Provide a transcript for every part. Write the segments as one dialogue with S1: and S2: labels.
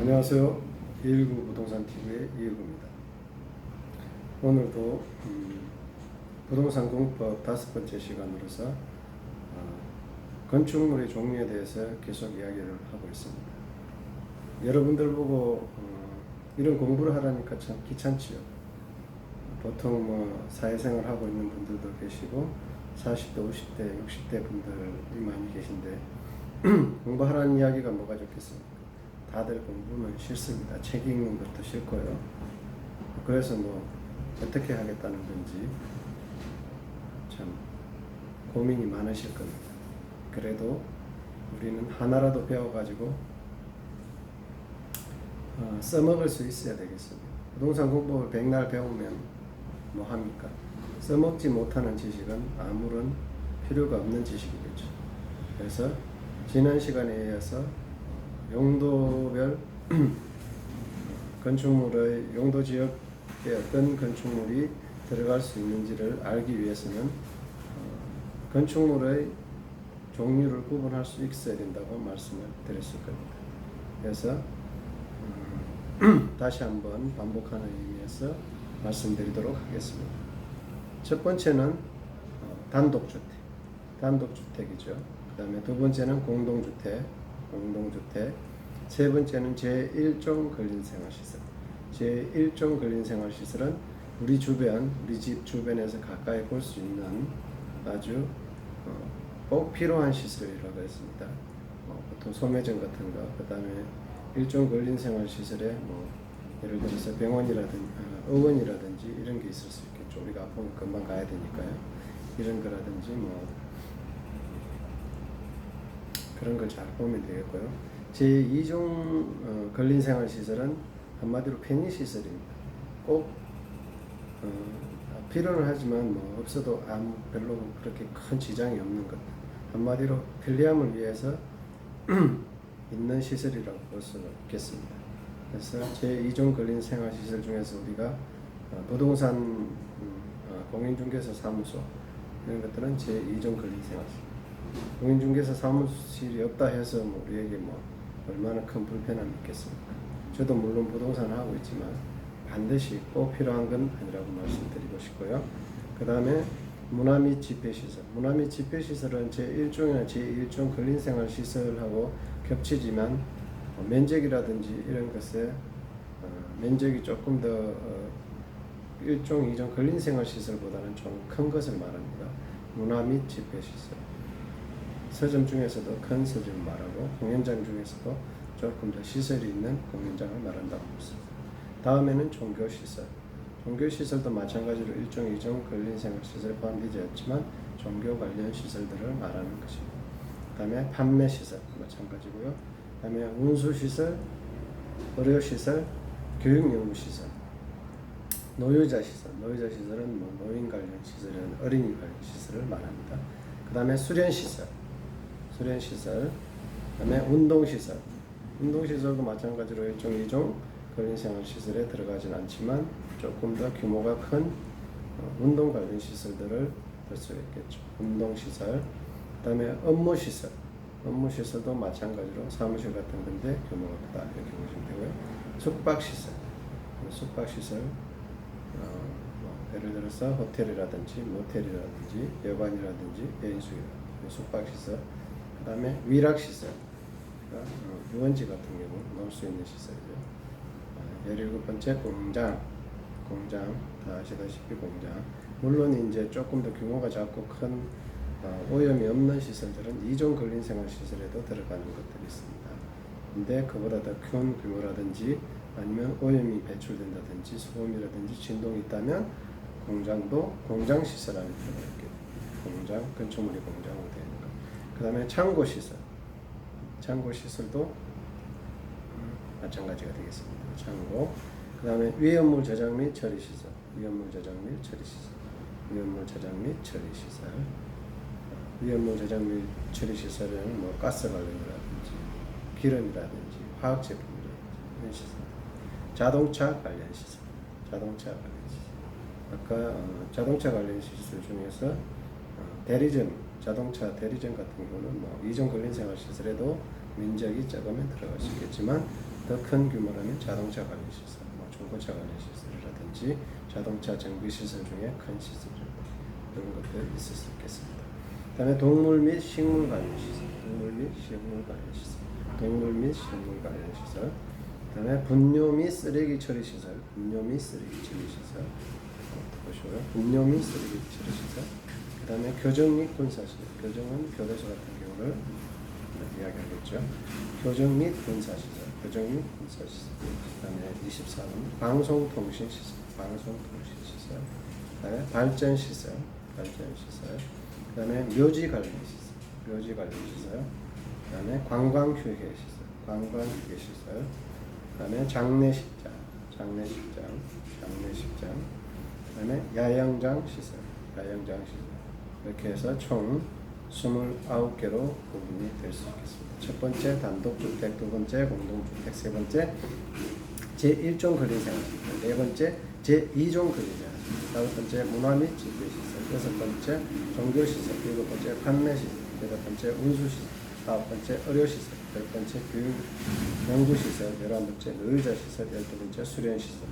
S1: 안녕하세요. 119 부동산 TV의 이일구입니다. 오늘도 음, 부동산 공법 다섯 번째 시간으로서 어, 건축물의 종류에 대해서 계속 이야기를 하고 있습니다. 여러분들 보고 어, 이런 공부를 하라니까 참 귀찮지요. 보통 뭐 사회생활 하고 있는 분들도 계시고 40대, 50대, 60대 분들이 많이 계신데 공부하라는 이야기가 뭐가 좋겠습니까? 다들 공부는 싫습니다. 책 읽는 것도 싫고요. 그래서 뭐 어떻게 하겠다는 건지 참 고민이 많으실 겁니다. 그래도 우리는 하나라도 배워가지고 어, 써먹을 수 있어야 되겠습니다. 부동산 공법을 백날 배우면 뭐 합니까? 써먹지 못하는 지식은 아무런 필요가 없는 지식이겠죠. 그래서 지난 시간에 이어서 용도별 건축물의 용도 지역에 어떤 건축물이 들어갈 수 있는지를 알기 위해서는 어, 건축물의 종류를 구분할 수 있어야 된다고 말씀을 드렸을 겁니다. 그래서 음, 다시 한번 반복하는 의미에서 말씀드리도록 하겠습니다. 첫 번째는 어, 단독주택, 단독주택이죠. 그 다음에 두 번째는 공동주택, 공동주택. 세 번째는 제1종 근린생활시설. 제1종 근린생활시설은 우리 주변, 우리 집 주변에서 가까이 볼 수 있는 아주 어, 꼭 필요한 시설이라고 했습니다. 어, 보통 소매점 같은 거, 그 다음에 일종 근린생활시설에 뭐 예를 들어서 병원이라든지 어, 의원이라든지 이런 게 있을 수 있겠죠. 우리가 아프면 금방 가야 되니까요. 이런 거라든지 뭐 그런 걸 잘 보면 되겠고요. 제2종 어, 근린생활시설은 한마디로 편의시설입니다. 꼭 어, 필요는 하지만 뭐 없어도 아무 별로 그렇게 큰 지장이 없는 것. 한마디로 편리함을 위해서 있는 시설이라고 볼 수 있겠습니다. 그래서 제2종 근린생활시설 중에서 우리가 어, 부동산 음, 어, 공인중개사 사무소 이런 것들은 제2종 근린생활시설. 공인중개사 사무실이 없다 해서 뭐 우리에게 뭐 얼마나 큰 불편함이 있겠습니까? 저도 물론 부동산을 하고 있지만 반드시 꼭 필요한 건 아니라고 말씀드리고 싶고요. 그 다음에 문화 및 집회시설. 문화 및 집회시설은 제1종이나 제1종 근린생활시설하고 겹치지만 어, 면적이라든지 이런 것에 어, 면적이 조금 더 어, 1종, 2종 근린생활시설보다는 좀 큰 것을 말합니다. 문화 및 집회시설. 서점 중에서도 큰 서점을 말하고 공연장 중에서도 조금 더 시설이 있는 공연장을 말한다고 했습니다. 다음에는 종교시설. 종교시설도 마찬가지로 일종, 이종 근린생활시설에 포함되지 않지만 종교 관련 시설들을 말하는 것입니다. 그 다음에 판매시설 마찬가지고요. 그 다음에 운수시설, 의료시설, 교육연구시설, 노유자시설. 노유자시설은 뭐 노인 관련 시설은 어린이 관련 시설을 말합니다. 그 다음에 수련시설, 수련 시설, 그 다음에 운동 시설. 운동 시설도 마찬가지로 일종, 이종 근린생활 시설에 들어가진 않지만 조금 더 규모가 큰 어, 운동 관련 시설들을 들수 있겠죠. 운동 시설, 그 다음에 업무 시설. 업무 시설도 마찬가지로 사무실 같은 건데 규모가 크다 이렇게 보시면 되고요. 숙박 시설, 숙박 시설, 어, 뭐 예를 들어서 호텔이라든지 모텔이라든지 여관이라든지 여인숙이라든지 숙박 시설, 그 다음에 위락 시설, 그러니까 어, 유원지 같은 경우 넣을 수 있는 시설이죠. 어, 17번째 공장, 공장 다 아시다시피 공장. 물론 이제 조금 더 규모가 작고 큰 어, 오염이 없는 시설들은 이종 근린 생활 시설에도 들어가는 것들이 있습니다. 근데 그보다 더 큰 규모라든지 아니면 오염이 배출된다든지 소음이라든지 진동이 있다면 공장도 공장 시설 안에 들어가 있게 공장 건축물이 공장으로 되는 것. 그 다음에 창고 시설. 창고 시설도 음, 마찬가지가 되겠습니다. 창고. 그 다음에 위험물 저장 및 처리 시설. 위험물 저장 및 처리 시설. 위험물 저장 및 처리 시설. 위험물 저장 및 처리 시설에는 뭐 가스 관련이라든지 기름이라든지 화학 제품이라든지 이런 시설. 자동차 관련 시설. 자동차 관련 시설. 아까 어, 자동차 관련 시설 중에서 어, 대리점, 자동차 대리점 같은 경우는 뭐 이종 근린생활 시설에도 면적이 적으면 들어갈 수 있겠지만 더 큰 규모라면 자동차 관련 시설, 뭐 중고차 관련 시설이라든지 자동차 정비 시설 중에 큰 시설 이런 것들 있을 수 있겠습니다. 그다음에 동물 및 식물 관련 시설, 동물 및 식물 관련 시설, 동물 및 식물 관련 시설. 그다음에 분뇨 및 쓰레기 처리 시설, 분뇨 및 쓰레기 처리 시설. 보시고요. 분뇨 및 쓰레기 처리 시설. 그다음에 교정 및 시설. 교정은 교도소 같은 경우를 이야기하겠죠. 교정 및 군사 시설, 교정 및 군사 시설. 그 다음에 24번 방송통신 시설, 방송통신 시설. 그 다음에 발전 시설, 발전 시설. 그 다음에 묘지 관련 시설, 묘지 관련 시설. 그 다음에 관광 휴게 시설, 관광 휴게 시설. 그 다음에 장례식장, 장례식장, 장례식장. 그 다음에 야영장 시설, 야영장 시설. 이렇게 해서 총 29개로 구분이 될 수 있겠습니다. 첫 번째 단독주택, 두 번째 공동주택, 세 번째 제1종 근린생활시설, 네 번째 제2종 근린생활시설, 다섯 번째 문화 및 집회시설, 여섯 번째 종교시설, 일곱 번째 판매시설, 여덟 번째 운수시설, 아홉 번째 의료시설, 열 번째 교육 연구시설, 열한 번째 노유자시설, 열두 번째 수련시설,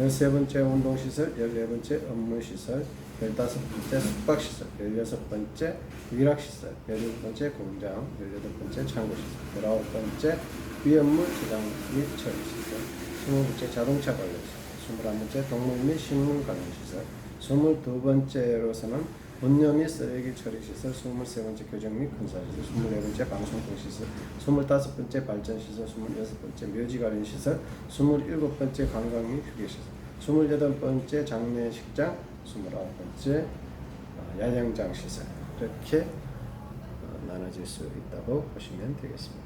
S1: 열세 번째 운동시설, 열네 번째 업무시설, 열다섯 번째 숙박시설, 열여섯 번째 위락시설, 열일곱 번째 공장, 열여덟 번째 창고시설, 열아홉 번째 위험물 저장 및 처리시설, 스무 번째 자동차 관련시설, 스물한 번째 동물 및 식물 관련시설, 스물두 번째로서는 분뇨 및 쓰레기 처리시설, 스물세 번째 교정 및 군사시설, 스물네 번째 방송통시설, 스물다섯 번째 발전시설, 스물여섯 번째 묘지 관련시설, 스물일곱 번째 관광 및 휴게시설, 스물여덟 번째 장례식장, 스물아홉 번째 어, 야영장 시설 이렇게 어, 나눠질 수 있다고 보시면 되겠습니다.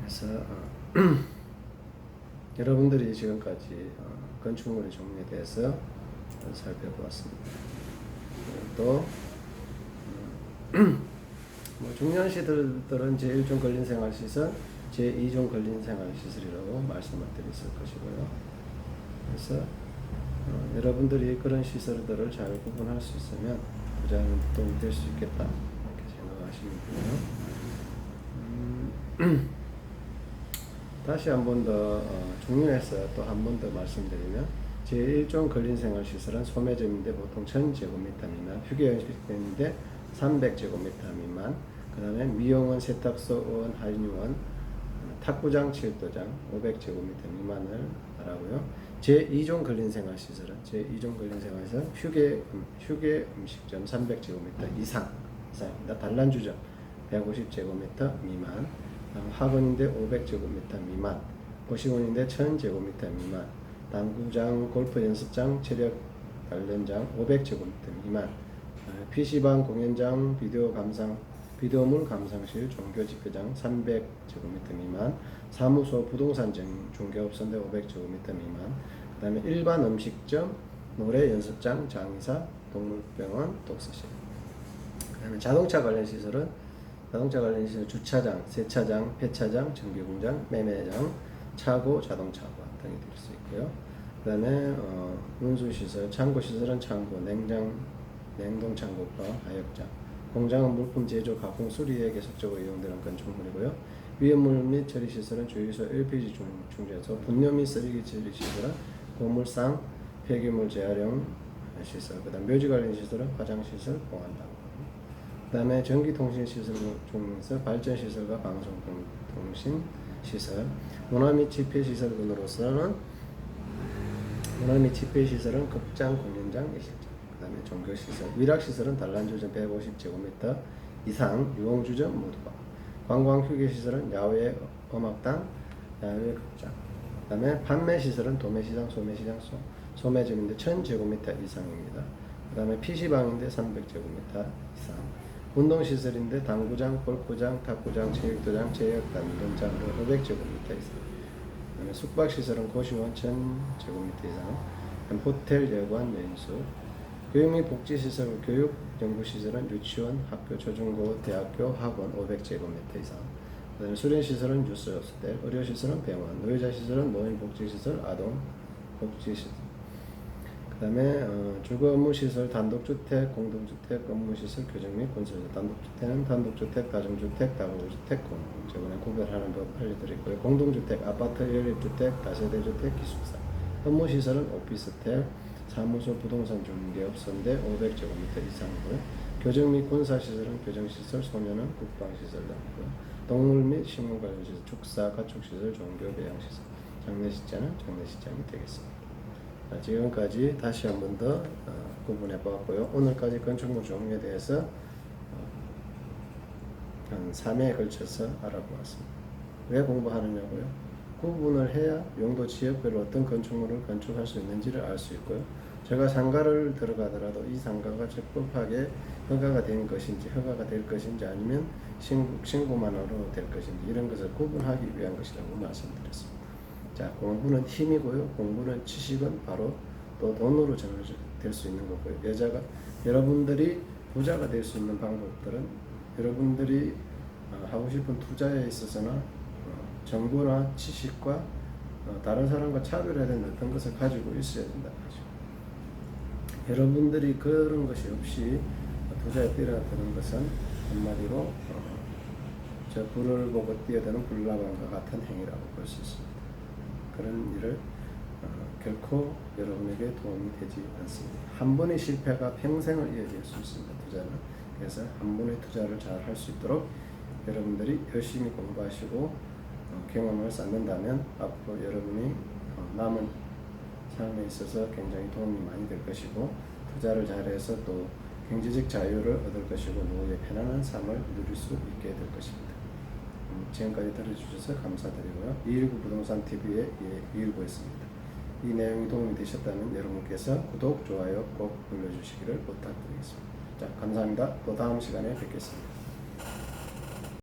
S1: 그래서 어, 여러분들이 지금까지 어, 건축물의 종류에 대해서 어, 살펴보았습니다. 어, 또뭐 중요한 시설들은 제1종 근린생활 시설, 제2종 근린생활시설이라고 말씀을 드렸을 것이고요. 그래서 어, 여러분들이 그런 시설들을 잘 구분할 수 있으면 가장 도움이 될 수 있겠다 이렇게 생각하시면 되고요. 음, 다시 한 번더 어, 종류에서 또 한 번 더 말씀드리면 제1종 근린생활시설은 소매점인데 보통 1000제곱미터 미만, 휴게연식인데 300제곱미터 미만, 그 다음에 미용원, 세탁소, 원, 한의원, 어, 탁구장, 체육도장 500제곱미터 미만을 말하고요. 제2종 근린생활시설은 제2종 근린생활시설은 휴게, 음, 휴게 음식점 300제곱미터 이상, 이상입니다. 단란주점 150제곱미터 미만, 학원인데 500제곱미터 미만, 고시원인데 1000제곱미터 미만, 당구장, 골프 연습장, 체력 단련장 500제곱미터 미만, 어, PC방, 공연장, 비디오 감상, 비디오물 감상실, 종교 집회장 300제곱미터 미만, 사무소, 부동산 중, 중개업소인데 500제곱미터 미만, 그 다음에 일반 음식점, 노래 연습장, 장의사, 동물병원, 독서실. 그 다음에 자동차 관련 시설은 자동차 관련 시설 주차장, 세차장, 폐차장, 정비공장, 매매장, 차고, 자동차관 등이 될 수 있고요. 그 다음에 어, 운수시설, 창고시설은 창고, 냉장, 냉동창고과 하역장, 공장은 물품 제조, 가공, 수리에 계속적으로 이용되는 건축물이고요. 위험물 및 처리 시설은 주유소, LPG 중, 중재소, 분뇨 및 쓰레기 처리 시설은 고물상, 폐기물 재활용 시설, 그 다음 묘지 관련 시설은 화장 시설, 공안당. 그 다음에 전기 통신 시설 중에서 발전 시설과 방송 통신 시설, 문화 및 집회 시설군으로서는 문화 및 집회 시설은 극장, 공연장, 예식장, 그 다음에 종교시설, 위락시설은 단란주점 150제곱미터 이상, 유흥주점 모두가, 관광휴게시설은 야외 음악당, 야외 극장, 그 다음에 판매시설은 도매시장, 소매시장, 소, 소매점인데 1000제곱미터 이상입니다. 그 다음에 PC방인데 300제곱미터 이상, 운동시설인데 당구장, 골프장, 탁구장, 체육도장, 체육단련장으로 500제곱미터 이상, 그 다음에 숙박시설은 고시원 1000제곱미터 이상, 호텔, 여관, 여인수, 교육 및 복지시설, 교육, 연구시설은 유치원, 학교, 초중고, 대학교, 학원 500제곱미터 이상, 그다음에 수련시설은 뉴스 호스텔, 의료시설은 병원, 노유자시설은 노인복지시설, 아동복지시설, 그 다음에 어, 주거 업무 시설 단독주택, 공동주택, 업무시설 규정 및 건설. 단독주택은 단독주택, 다중주택, 다가구주택. 저번에 구별하는 법 알려드렸고요. 공동주택, 아파트, 연립주택, 다세대주택, 기숙사. 업무시설은 오피스텔, 사무소, 부동산 중개업, 선대 500제곱미터 이상이고요. 교정 및 군사시설은 교정시설, 소년원, 국방시설 등이고요. 동물 및 식물관련시설, 축사, 가축시설, 종교, 배양시설. 장례식장은 장례식장이 되겠습니다. 자, 지금까지 다시 한 번 더 어, 구분해 보았고요. 오늘까지 건축물 종류에 대해서 어, 한 3회에 걸쳐서 알아보았습니다. 왜 공부하느냐고요? 구분을 해야 용도 지역별로 어떤 건축물을 건축할 수 있는지를 알 수 있고요. 제가 상가를 들어가더라도 이 상가가 적법하게 허가가 된 것인지 허가가 될 것인지 아니면 신고, 신고만으로 될 것인지 이런 것을 구분하기 위한 것이라고 말씀드렸습니다. 자, 공부는 힘이고요. 공부는 지식은 바로 또 돈으로 전해질 수 있는 거고요. 여자가 여러분들이 부자가 될 수 있는 방법들은 여러분들이 어, 하고 싶은 투자에 있어서나 어, 정보나 지식과 어, 다른 사람과 차별화된 어떤 것을 가지고 있어야 거죠. 여러분들이 그런 것이 없이 투자에 뛰어드는 것은 한마디로 어, 저 불을 보고 뛰어드는 불나방과 같은 행위라고 볼 수 있습니다. 그런 일을 어, 결코 여러분에게 도움이 되지 않습니다. 한 번의 실패가 평생을 이어질 수 있습니다. 투자는 그래서 한 번의 투자를 잘 할 수 있도록 여러분들이 열심히 공부하시고 어, 경험을 쌓는다면 앞으로 여러분이 어, 남은 삶에 있어서 굉장히 도움이 많이 될 것이고 투자를 잘해서 또 경제적 자유를 얻을 것이고 노후의 편안한 삶을 누릴 수 있게 될 것입니다. 음, 지금까지 들어주셔서 감사드리고요. 219 부동산 TV의 예, 219였습니다. 이 내용이 도움이 되셨다면 여러분께서 구독, 좋아요 꼭 눌러주시기를 부탁드리겠습니다. 자, 감사합니다. 또 다음 시간에 뵙겠습니다.